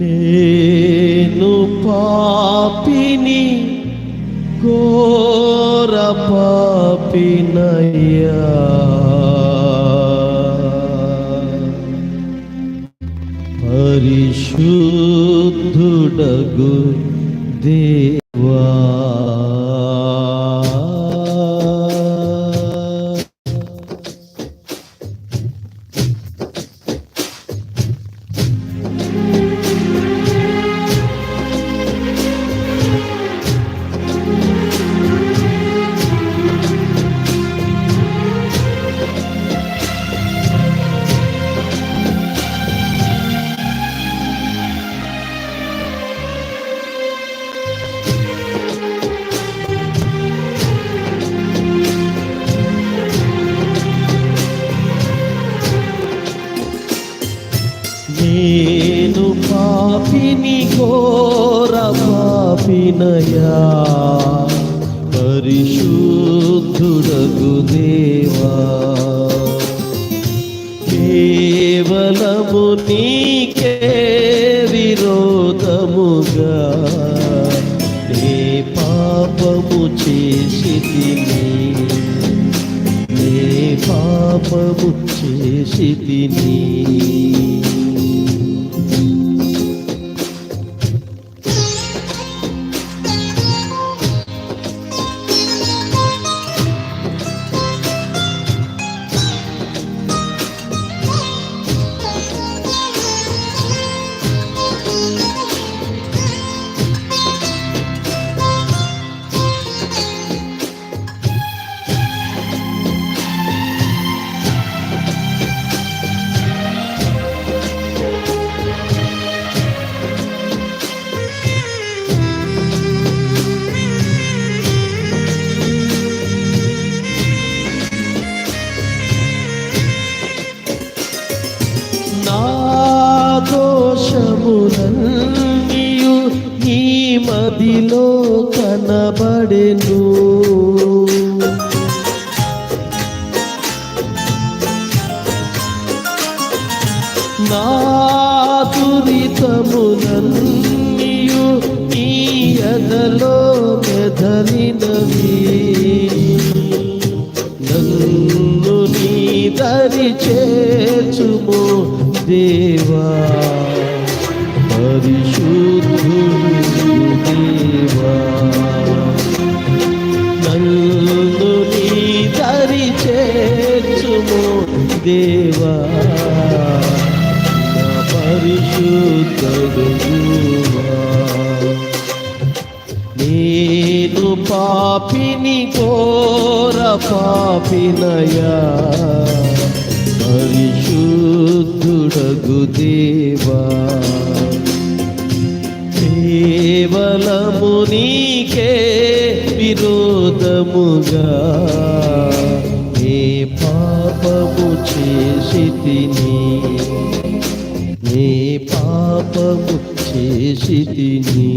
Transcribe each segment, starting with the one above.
నేను పాపిని ఘోర పాపినయ్యా. పరిశుద్ధుడగు దేవా. నేను పాపిని ఘోర పాపినయా. పరిశుద్ధుడగు దేవా. కేవలము నీకే విరోధముగా ఏ పాపము చేసి ఏ పాపము చేసి నీలో కనబడెను. నా దురితములన్నీయు నీ ఎదలో మెదలినవి. నన్ను నీ దరి చేర్చుము దేవా. దేవా నేను పాపిని ఘోర పాపినయా పరిశుద్ధుడగు దేవా. కేవలము నీకే విరోధముగా ఏ పాపము చేసి తిని నే పాపము చేసి తిని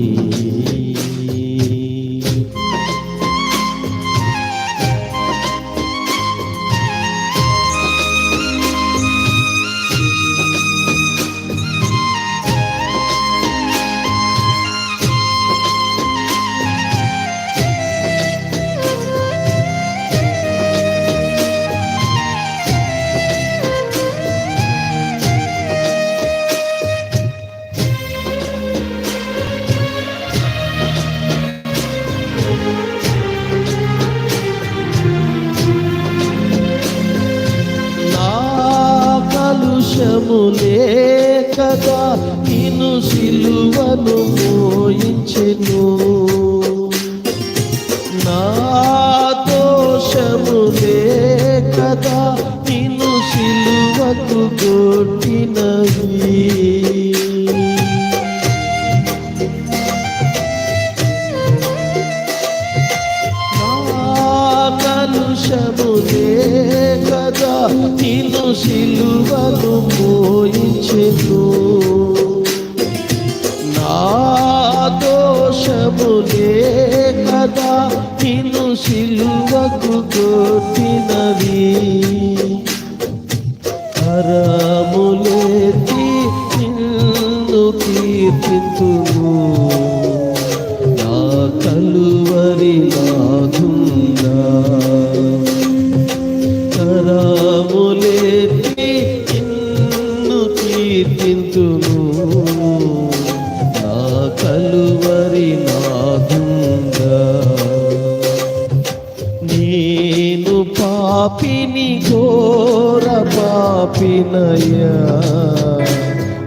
లేకగా కదా సిలువను మోయించెను. సిలువకు కొట్టినవి. కరములెత్తి నిన్ను కీర్తితుము. నా కలువరి నాగుందా కరాములెత్తి నిన్ను కీర్తితుము. పాపిని ఘోర పాపినయ్యా.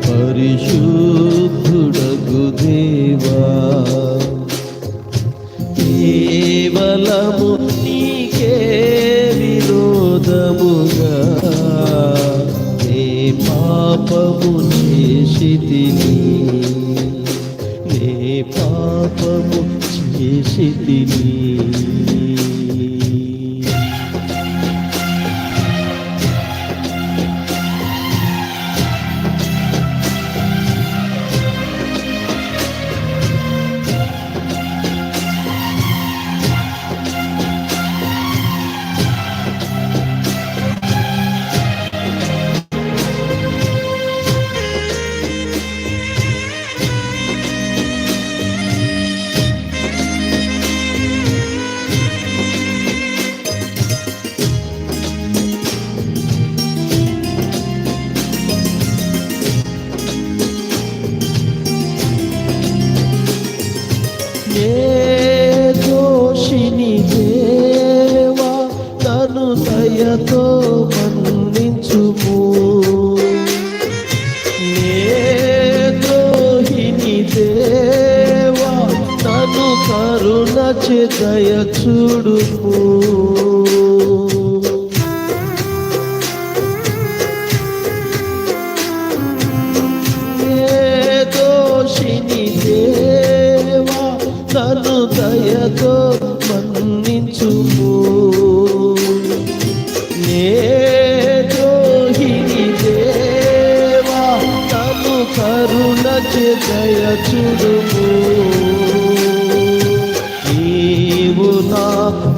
పరిశుద్ధుడగు దేవా. కేవలము నీకే విరోధముగా. నే పాపము చేసితిని. నే పాపము చేసితిని. చూడుము. నీవు నా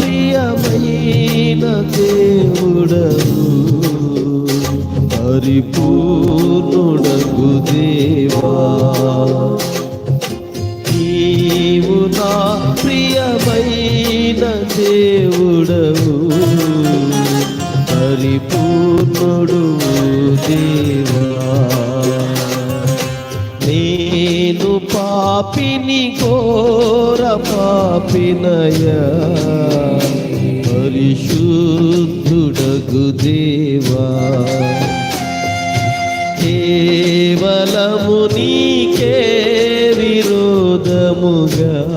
ప్రియమైన దేవుడవు. పరిపూర్ణుడగు దేవా. నీవు నా ప్రియమైన దేవుడవు. పరిపూర్ణుడు దేవా. పాపిని ఘోర పాపినయ. పరిశుద్ధుడగు దేవా. కేవలము నీకే విరోధముగా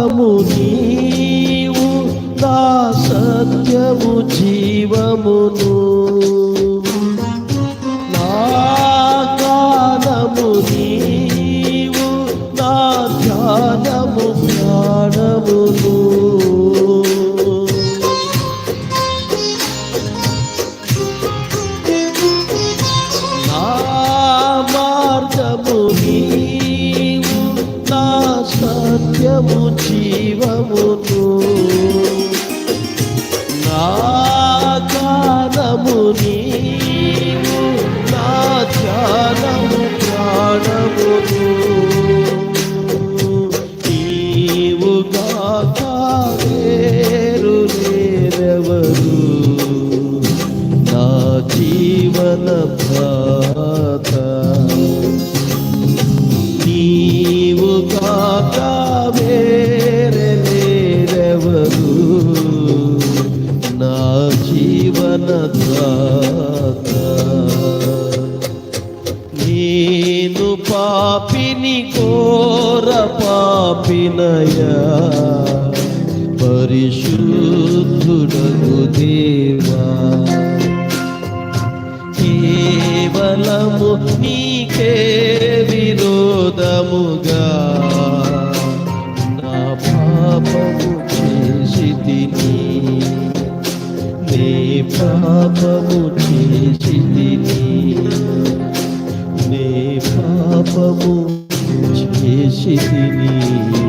మార్గము నీవు బలము నీకే విరోధముగా నా పాపము చేసి నీ. పాపము చేసి నీ. పాపము చేసి తిని